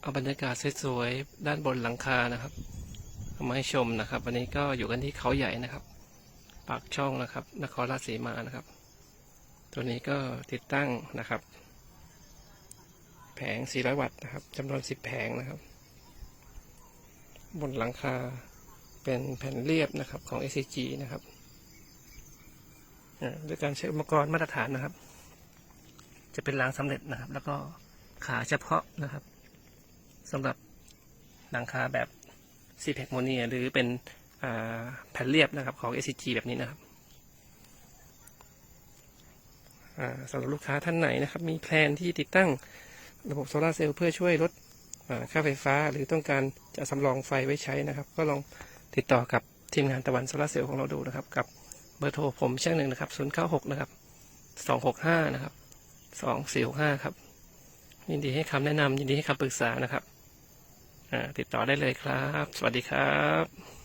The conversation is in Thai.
เอาบรรยากาศสวยๆด้านบนหลังคานะครับเอามาให้ชมนะครับ วันนี้ก็อยู่กันที่เขาใหญ่นะครับ ปากช่องนะครับ นครราชสีมานะครับ ตัวนี้ก็ติดตั้งนะครับ แผง 400 วัตต์นะครับจำนวน 10 แผงนะครับ บนหลังคาเป็นแผ่นเรียบนะครับของ SCG นะครับด้วยการใช้อุปกรณ์มาตรฐานนะครับ จะเป็นรางสำเร็จนะครับ แล้วก็ขาเฉพาะนะครับ สำหรับหลังคาแบบ c p e c m o n i a หรือเป็นแผ่นเรียบนะครับของ SCG แบบนี้นะครับสำหรับลูกค้าท่านไหนนะครับ มีแพลนที่ติดตั้งระบบโซลาเซลล์เพื่อช่วยลดค่าไฟฟ้า หรือต้องการจะสำรองไฟไว้ใช้นะครับ ก็ลองติดต่อกับทีมงานตะวันโซลาเซลล์ของเราดูนะครับ กับเบอร์โทรผมช่างหนึ่งนะครับ096นะครับ265นะครับ2465ครับยินดีให้คำแนะนำยินดีให้คำปรึกษานะครับ ติดต่อได้เลยครับ สวัสดีครับ